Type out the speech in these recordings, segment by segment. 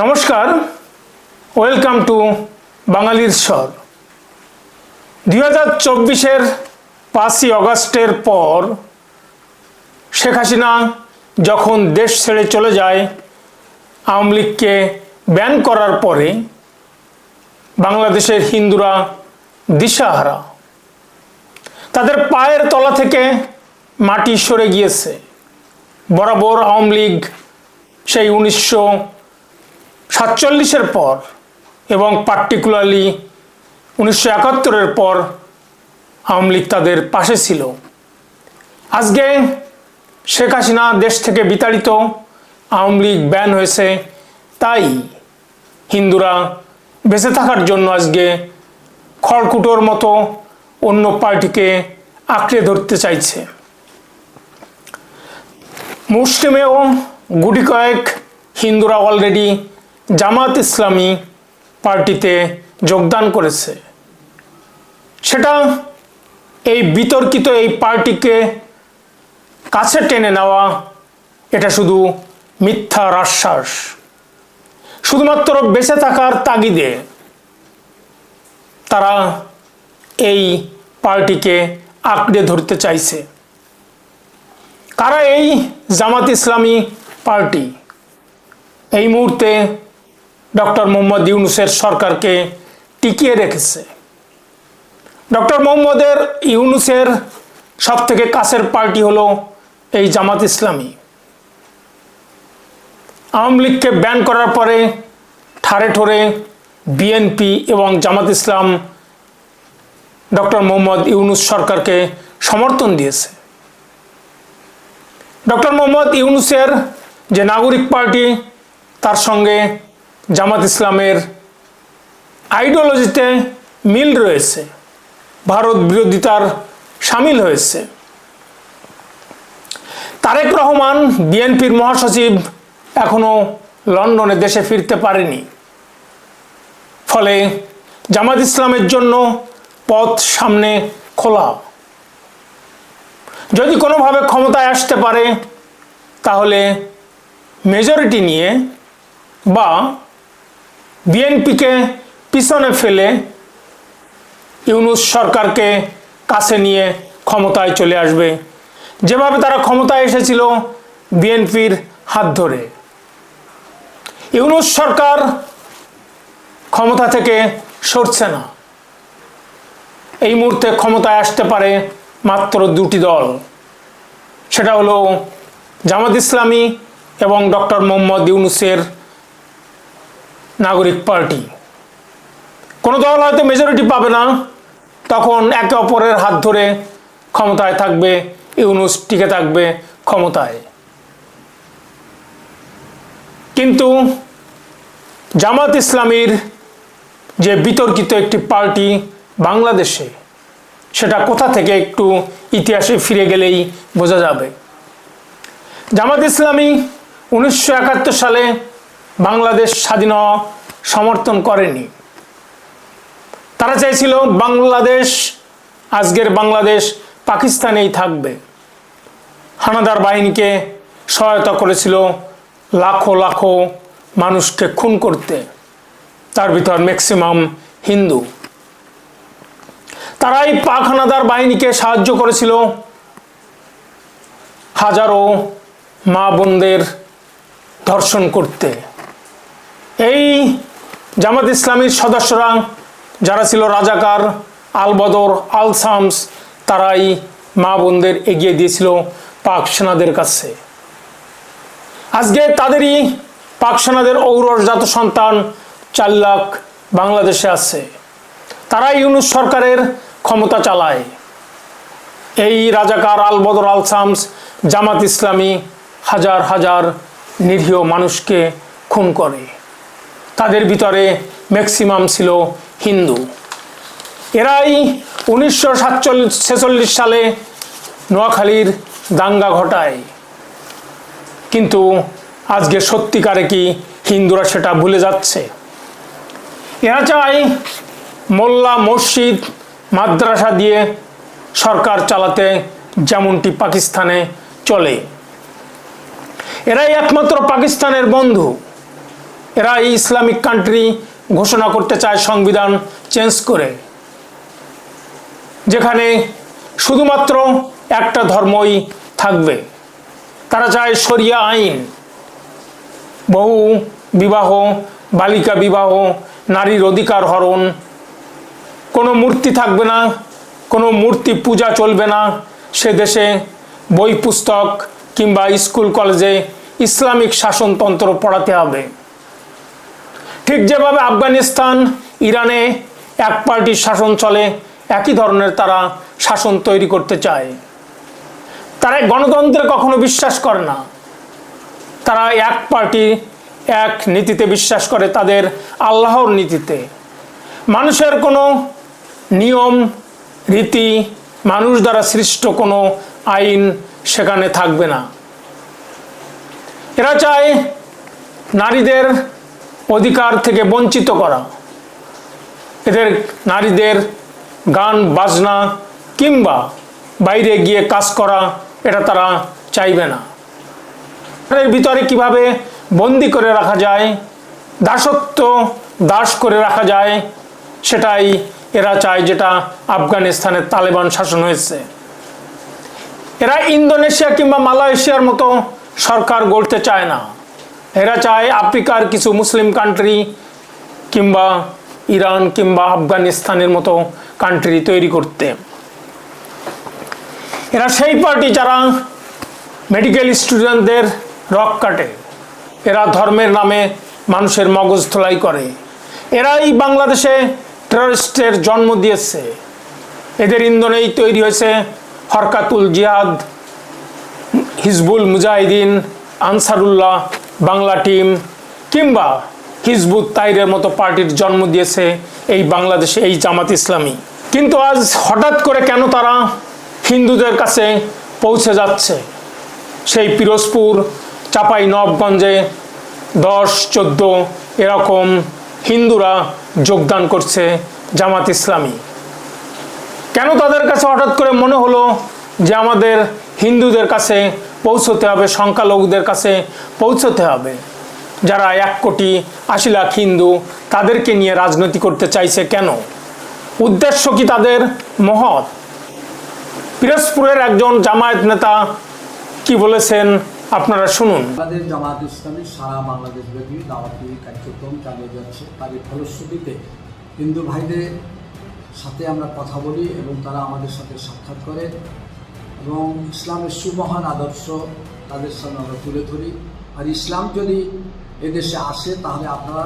নমস্কার welcome to বাঙালির স্বর। দুই হাজার চব্বিশের পাঁচই অগস্টের পর শেখ হাসিনা যখন দেশ ছেড়ে চলে যায়, আওয়ামী লীগকে ব্যান করার পরে বাংলাদেশের হিন্দুরা দিশাহারা। তাদের পায়ের তলা থেকে মাটি সরে গিয়েছে। বরাবর আওয়ামী লীগ সেই উনিশশো সাতচল্লিশের পর এবং পার্টিকুলারলি উনিশশো একাত্তরের পর আওয়ামী লীগ তাদের পাশে ছিল। আজকে শেখ হাসিনা দেশ থেকে বিতাড়িত, আওয়ামী লীগ ব্যান হয়েছে, তাই হিন্দুরা বেঁচে থাকার জন্য আজকে খড়কুটোর মতো অন্য পার্টিকে আঁকড়ে ধরতে চাইছে। মুসলিমেও গুটি কয়েক হিন্দুরা অলরেডি জামাত ইসলামী পার্টিতে যোগদান করেছে। সেটা এই বিতর্কিত এই পার্টিকে কাছে টেনে নেওয়া, এটা শুধু মিথ্যা আশ্বাস শুধুমাত্র বেঁচে থাকার তাগিদে তারা এই পার্টিকে আঁকড়ে ধরতে চাইছে। কারা এই জামাত ইসলামী পার্টি? এই মুহূর্তে ডক্টর মোহাম্মদ ইউনুসের সরকারকে টিকিয়ে রেখেছে। ডক্টর মোহাম্মদের ইউনুসের সব থেকে কাছের পার্টি হলো এই জামাত ইসলামী। আওয়ামী লীগকে ব্যান করার পরে ঠারে ঠোরে বিএনপি এবং জামাত ইসলাম ডক্টর মোহাম্মদ ইউনুস সরকারকে সমর্থন দিয়েছে। ডক্টর মোহাম্মদ ইউনুসের যে নাগরিক পার্টি, তার সঙ্গে জামাত ইসলামের আইডিওলজিতে মিল রয়েছে। ভারত বিরোধিতার সামিল হয়েছে। তারেক রহমান, বিএনপির মহাসচিব এখনও লন্ডনে দেশে ফিরতে পারেনি। ফলে জামাত ইসলামের জন্য পথ সামনে খোলা। যদি কোনোভাবে ক্ষমতায় আসতে পারে, তাহলে মেজরিটি নিয়ে বা বিএনপিকে পিছনে ফেলে ইউনুস সরকারকে কাছে নিয়ে ক্ষমতায় চলে আসবে। যেভাবে তারা ক্ষমতায় এসেছিল বিএনপির হাত ধরে। ইউনুস সরকার ক্ষমতা থেকে সরছে না। এই মুহূর্তে ক্ষমতায় আসতে পারে মাত্র দুটি দল। সেটা হলো জামাত ইসলামী এবং ডক্টর মোহাম্মদ ইউনুসের নাগরিক পার্টি। কোনো দল হয়তো মেজরিটি পাবে না। তখন একে অপরের হাত ধরে ক্ষমতায় থাকবে, ইউনুস টিকে থাকবে ক্ষমতায়। কিন্তু জামাত ইসলামীর যে বিতর্কিত একটি পার্টি বাংলাদেশে, সেটা কোথা থেকে একটু ইতিহাসে ফিরে গেলেই বোঝা যাবে। জামাত ইসলামী উনিশশো একাত্তর সালে বাংলাদেশ স্বাধীন সমর্থন করেনি। তারা চাইছিল বাংলাদেশ, আজকের বাংলাদেশ পাকিস্তানেই থাকবে। হানাদার বাহিনীকে সহায়তা করেছিল লাখো লাখো মানুষকে খুন করতে। তার ভিতর ম্যাক্সিমাম হিন্দু। তারাই পাক হানাদার বাহিনীকে সাহায্য করেছিল। হাজারো মা বোনদের ধর্ষণ করতে। এই জামাত ইসলামীর সদস্যরা যারা ছিল রাজাকার, আলবদর আল শামস তারাই মা বোনদের এগিয়ে দিয়েছিল পাক সেনাদের কাছে। আজকে তাদেরই পাক সেনাদের ঔরসজাত সন্তান চার লাখ বাংলাদেশে আছে। তারা ইউনুস সরকারের ক্ষমতা চালায়। এই রাজাকার আল বদর আল শামস জামাত ইসলামী হাজার হাজার নিরীহ মানুষকে খুন করে। তাদের ভিতরে ম্যাক্সিমাম ছিল হিন্দু। এরাই উনিশশো সাতচল্লিশ, ছেচল্লিশ সালে নোয়াখালীর দাঙ্গা ঘটায়। কিন্তু আজকে সত্যিকারে কি হিন্দুরা সেটা ভুলে যাচ্ছে? এরা চায় মোল্লা মসজিদ, মাদ্রাসা দিয়ে সরকার চালাতে যেমনটি পাকিস্তানে চলে। এরাই একমাত্র পাকিস্তানের বন্ধু। এরা এই ইসলামিক কান্ট্রি ঘোষণা করতে চায় সংবিধান চেঞ্জ করে। যেখানে শুধুমাত্র একটা ধর্মই থাকবে। তারা চায় শরিয়া আইন। বহু বিবাহ, বালিকা বিবাহ, নারীর অধিকার হরণ। কোনো মূর্তি থাকবে না, কোনো মূর্তি পূজা চলবে না। সে দেশে বই পুস্তক কিংবা স্কুল কলেজে ইসলামিক শাসনতন্ত্র পড়াতে হবে। ঠিক যেভাবে আফগানিস্তান, ইরানে এক পার্টির শাসন চলে, একই ধরনের তারা শাসন তৈরি করতে চায়। তারা গণতন্ত্রে কখনো বিশ্বাস করে না। তারা এক পার্টি এক নীতিতে বিশ্বাস করে তাদের আল্লাহর নীতিতে। মানুষের কোনো নিয়ম, রীতি, মানুষ দ্বারা সৃষ্ট কোনো আইন সেখানে থাকবে না। এরা চায় নারীদের অধিকার থেকে বঞ্চিত করা। এদের নারীদের গান, বাজনা কিংবা বাইরে গিয়ে কাজ করা, এটা তারা চাইবে না। এর ভিতরে কীভাবে বন্দি করে রাখা যায়, দাসত্ব দাস করে রাখা যায়, সেটাই এরা চায় যেটা আফগানিস্তানের তালেবান শাসন হয়েছে। এরা ইন্দোনেশিয়া কিংবা মালয়েশিয়ার মতো সরকার গড়তে চায় না। এরা চায় আফ্রিকার কিছু মুসলিম কান্ট্রি কিংবা ইরান কিংবা আফগানিস্তানের মতো কান্ট্রি তৈরি করতে। এরা সেই পার্টি যারা মেডিকেল স্টুডেন্টদের রক কাটে। এরা ধর্মের নামে মানুষের মগজ ধোলাই করে। এরাই বাংলাদেশে টেররিস্টের জন্ম দিয়েছে। এদের ইন্ধনেই তৈরি হয়েছে হরকাতুল জিহাদ, হিজবুল মুজাহিদিন, আনসারুল্লাহ বাংলা টিম কিংবা হিজবুত তাইরের মতো পার্টির জন্ম দিয়েছে এই বাংলাদেশে, এই জামাত ইসলামী। কিন্তু আজ হঠাৎ করে কেন তারা হিন্দুদের কাছে পৌঁছে যাচ্ছে? সেই পিরোজপুর, চাপাই নবগঞ্জে দশ, চোদ্দ এরকম হিন্দুরা যোগদান করছে জামাত ইসলামী। কেন তাদের কাছে হঠাৎ করে মনে হলো যে আমাদের হিন্দুদের কাছে পৌঁছতে হবে, সংখ্যালঘুদের কাছে পৌঁছতে হবে। যারা এক কোটি আশি লাখ হিন্দু, তাদেরকে নিয়ে রাজনীতি করতে চাইছে কেন? উদ্দেশ্য কি তাদের মহৎ? পিরোজপুরের একজন জামায়াত নেতা কি বলেছেন আপনারা শুনুন। বাংলাদেশ জামাত ইসলামী সারা বাংলাদেশ ব্যাপী দাওয়াতি কার্যক্রম চালিয়ে যাচ্ছে। তারই ফলশ্রুতিতে হিন্দু ভাইদের সাথে আমরা কথা বলি এবং তারা আমাদের সাথে সাক্ষাৎ করে। এবং ইসলামের সুমহান আদর্শ তাদের সামনে আমরা তুলে ধরি। আর ইসলাম যদি এদেশে আসে, তাহলে আপনারা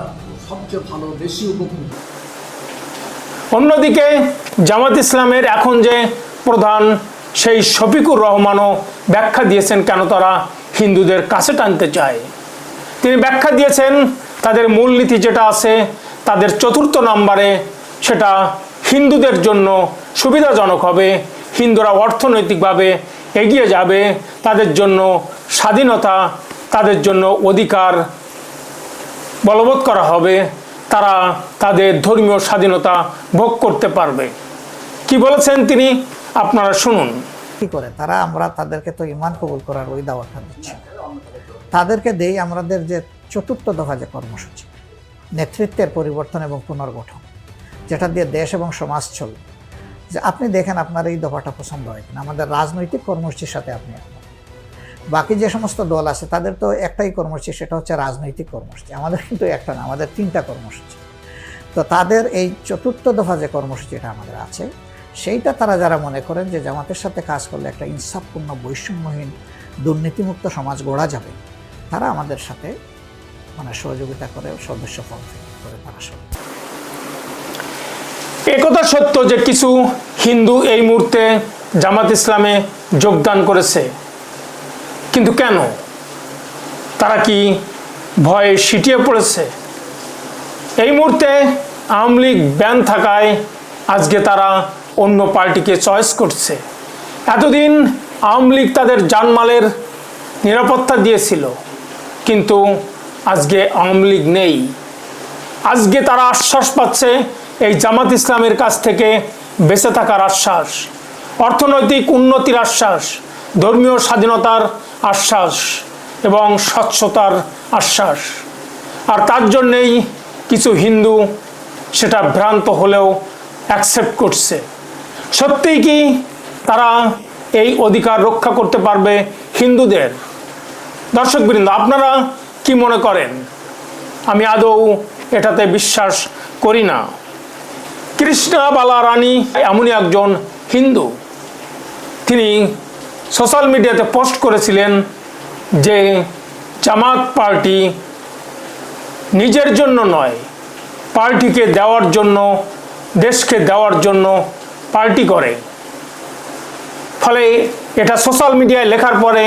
সবচেয়ে ভালো, বেশি উপকৃত। অন্যদিকে, জামাত ইসলামের এখন যে প্রধান, সেই শফিকুর রহমানও ব্যাখ্যা দিয়েছেন কেন তারা হিন্দুদের কাছে টানতে চায়। তিনি ব্যাখ্যা দিয়েছেন, তাদের মূলনীতি যেটা আছে, তাদের চতুর্থ নম্বরে সেটা হিন্দুদের জন্য সুবিধাজনক হবে। হিন্দুরা অর্থনৈতিকভাবে এগিয়ে যাবে, তাদের জন্য স্বাধীনতা, তাদের জন্য অধিকার বলবৎ করা হবে, তারা তাদের ধর্মীয় স্বাধীনতা ভোগ করতে পারবে। কি বলেছেন তিনি? আপনারা শুনুন। কি করে? তারা আমরা তাদেরকে তো ইমান কবুল করার ওই দাওয়াটা দিচ্ছি। তাদেরকে দেই আমাদের যে চতুর্থ দফা যে কর্মসূচি, নেতৃত্বের পরিবর্তন এবং পুনর্গঠন, যেটা দিয়ে দেশ এবং সমাজ চলবে। যে আপনি দেখেন আপনার এই দফাটা পছন্দ হয় কিনা, আমাদের রাজনৈতিক কর্মসূচির সাথে আপনি বাকি যে সমস্ত দল আছে, তাদের তো একটাই কর্মসূচি, সেটা হচ্ছে রাজনৈতিক কর্মসূচি। আমাদের কিন্তু একটা না, আমাদের তিনটা কর্মসূচি। তো তাদের এই চতুর্থ দফা যে কর্মসূচিটা আমাদের আছে, সেইটা তারা যারা মনে করেন যে জামাতের সাথে কাজ করলে একটা ইনসাফপূর্ণ, বৈষম্যহীন, দুর্নীতিমুক্ত সমাজ গড়া যাবে, তারা আমাদের সাথে মানে সহযোগিতা করে, সদস্য পদ করে তারা সব। একথা সত্য যে কিছু হিন্দু এই মুহূর্তে জামাত ইসলামে যোগদান করেছে। কিন্তু কেন? তারা কি ভয়ে সিটিয়ে পড়েছে? এই মুহূর্তে আওয়ামী লীগ ব্যান থাকায় আজকে তারা অন্য পার্টিকে চয়েস করছে। এতদিন আওয়ামী লীগ তাদের জানমালের নিরাপত্তা দিয়েছিল, কিন্তু আজকে আওয়ামী লীগ নেই। আজকে তারা আশ্বাস পাচ্ছে এই জামাত ইসলামের কাছ থেকে বেঁচে থাকার আশ্বাস, অর্থনৈতিক উন্নতির আশ্বাস, ধর্মীয় স্বাধীনতার আশ্বাস এবং স্বচ্ছতার আশ্বাস। আর তার জন্যেই কিছু হিন্দু সেটা ভ্রান্ত হলেও অ্যাকসেপ্ট করছে। সত্যিই কি তারা এই অধিকার রক্ষা করতে পারবে হিন্দুদের? দর্শকবৃন্দ, আপনারা কি মনে করেন? আমি আদৌ এটাতে বিশ্বাস করি না। কৃষ্ণাবালা রানী, এমনই একজন হিন্দু। তিনি সোশ্যাল মিডিয়াতে পোস্ট করেছিলেন যে জামাত পার্টি নিজের জন্য নয়, পার্টিকে দেওয়ার জন্য, দেশকে দেওয়ার জন্য পার্টি করে। ফলে এটা সোশ্যাল মিডিয়ায় লেখার পরে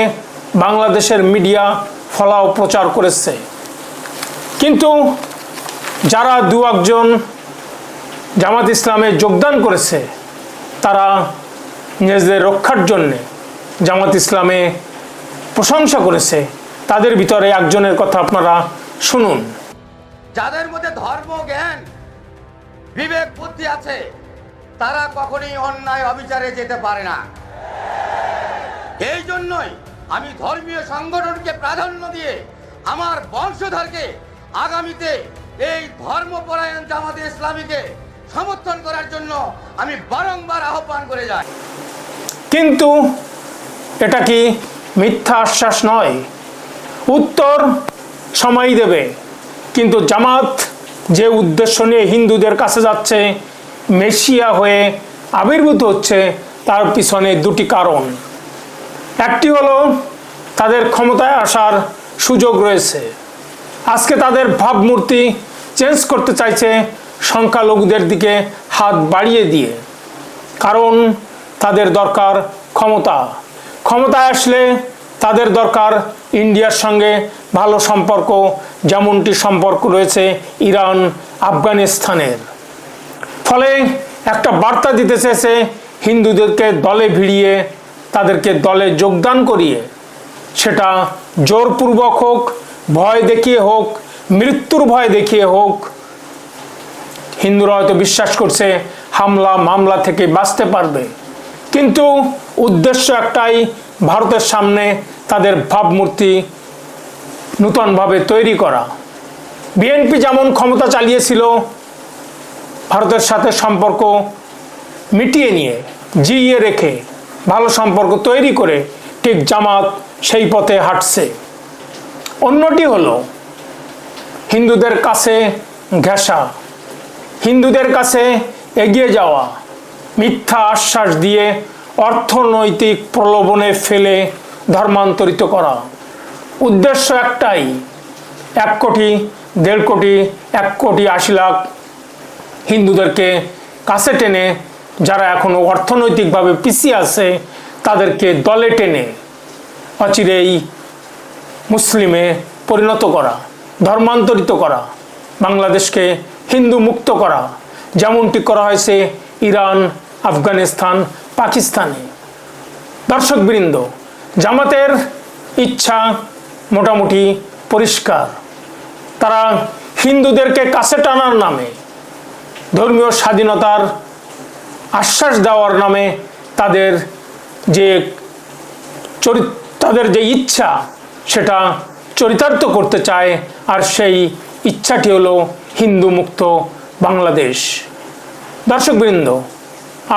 বাংলাদেশের মিডিয়া ফলাও প্রচার করেছে। কিন্তু যারা দু একজন জামাত ইসলামে যোগদান করেছে তারা নিজেদের রক্ষার জন্যে জামাত ইসলামে প্রশংসা করেছে। তাদের ভিতরে একজনের কথা আপনারা শুনুন। যাদের মধ্যে ধর্ম, জ্ঞান, বিবেক, বুদ্ধি আছে, তারা কখনোই অন্যায় অবিচারে যেতে পারে না। এই জন্যই আমি ধর্মীয় সংগঠনকে প্রাধান্য দিয়ে আমার বংশধরকে আগামীতে এই ধর্মপরায়ণ জামাতে ইসলামীকে সমর্থন করার জন্য আমি বারংবার আহ্বান করে যাই। কিন্তু এটা কি মিথ্যা আশ্বাস নয়? উত্তর সময় দেবে। কিন্তু জামাত যে উদ্দেশ্য নিয়ে হিন্দুদের কাছে যাচ্ছে, মেশিয়া হয়ে আবির্ভূত হচ্ছে, তার পিছনে দুটি কারণ। একটি হলো, তাদের ক্ষমতায় আসার সুযোগ রয়েছে। আজকে তাদের ভাবমূর্তি চেঞ্জ করতে চাইছে সংখ্যালঘুদের দিকে হাত বাড়িয়ে দিয়ে, কারণ তাদের দরকার ক্ষমতা। ক্ষমতায় আসলে তাদের দরকার ইন্ডিয়ার সঙ্গে ভালো সম্পর্ক, যেমনটি সম্পর্ক রয়েছে ইরান, আফগানিস্তানের। ফলে একটা বার্তা দিতে চেয়েছে হিন্দুদেরকে দলে ভিড়িয়ে, তাদেরকে দলে যোগদান করিয়ে। সেটা জোরপূর্বক হোক, ভয় দেখিয়ে হোক, মৃত্যুর ভয় দেখিয়ে হোক হিন্দুরা হয়তো বিশ্বাস করছে হামলা, মামলা থেকে বাঁচতে পারবে। কিন্তু উদ্দেশ্য একটাই, ভারতের সামনে তাদের ভাবমূর্তি নূতনভাবে তৈরি করা। বিএনপি যেমন ক্ষমতা চালিয়েছিল, ভারতের সাথে সম্পর্ক মিটিয়ে নিয়ে, জিইয়ে রেখে ভালো সম্পর্ক তৈরি করে ঠিক জামাত সেই পথে হাঁটছে। অন্যটি হলো, হিন্দুদের কাছে ঘেঁষা হিন্দুদের কাছে এগিয়ে যাওয়া, মিথ্যা আশ্বাস দিয়ে অর্থনৈতিক প্রলোভনে ফেলে ধর্মান্তরিত করা। উদ্দেশ্য একটাই, এক কোটি, দেড় কোটি, এক কোটি আশি লাখ হিন্দুদেরকে কাছে টেনে যারা এখনও অর্থনৈতিকভাবে পিছিয়ে আছে, তাদেরকে দলে টেনে অচিরেই মুসলিমে পরিণত করা, ধর্মান্তরিত করা। বাংলাদেশকে হিন্দু মুক্ত করা, যেমনটি করা হয়েছে ইরান, আফগানিস্তান, পাকিস্তানে। দর্শকবৃন্দ, জামাতের ইচ্ছা মোটামুটি পরিষ্কার। তারা হিন্দুদেরকে কাছে টানার নামে, ধর্মীয় স্বাধীনতার আশ্বাস দেওয়ার নামে তাদের যে চরিত, তাদের যে ইচ্ছা, সেটা চরিতার্থ করতে চায় আর সেই ইচ্ছাটি হলো হিন্দু মুক্ত বাংলাদেশ। দর্শকবৃন্দ,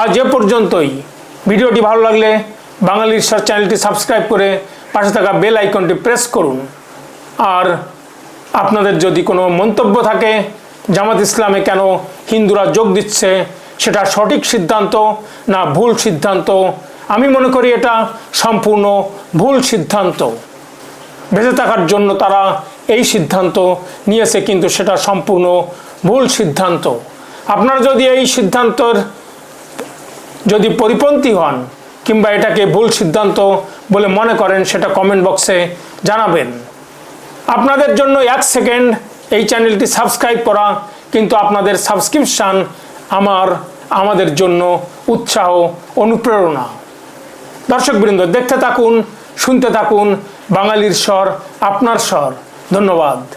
আজ এ পর্যন্তই। ভিডিওটি ভালো লাগলে বাঙালির চ্যানেলটি সাবস্ক্রাইব করে পাশে থাকা বেল আইকনটি প্রেস করুন। আর আপনাদের যদি কোনো মন্তব্য থাকে, জামাত ইসলামে কেন হিন্দুরা যোগ দিচ্ছে, সেটা সঠিক সিদ্ধান্ত না ভুল সিদ্ধান্ত, আমি মনে করি এটা সম্পূর্ণ ভুল সিদ্ধান্ত। বেঁচে থাকার জন্য তারা এই সিদ্ধান্ত নিয়েছে কিন্তু সেটা সম্পূর্ণ ভুল সিদ্ধান্ত। আপনারা যদি এই সিদ্ধান্তর যদি পরিপন্থী হন কিংবা এটাকে ভুল সিদ্ধান্ত বলে মনে করেন, সেটা কমেন্ট বক্সে জানাবেন। আপনাদের জন্য এক সেকেন্ড এই চ্যানেলটি সাবস্ক্রাইব করা, কিন্তু আপনাদের সাবস্ক্রিপশান আমার, আমাদের জন্য উৎসাহ, অনুপ্রেরণা। দর্শকবৃন্দ, দেখতে থাকুন, শুনতে থাকুন, বাঙালির স্বর, আপনার স্বর। ধন্যবাদ।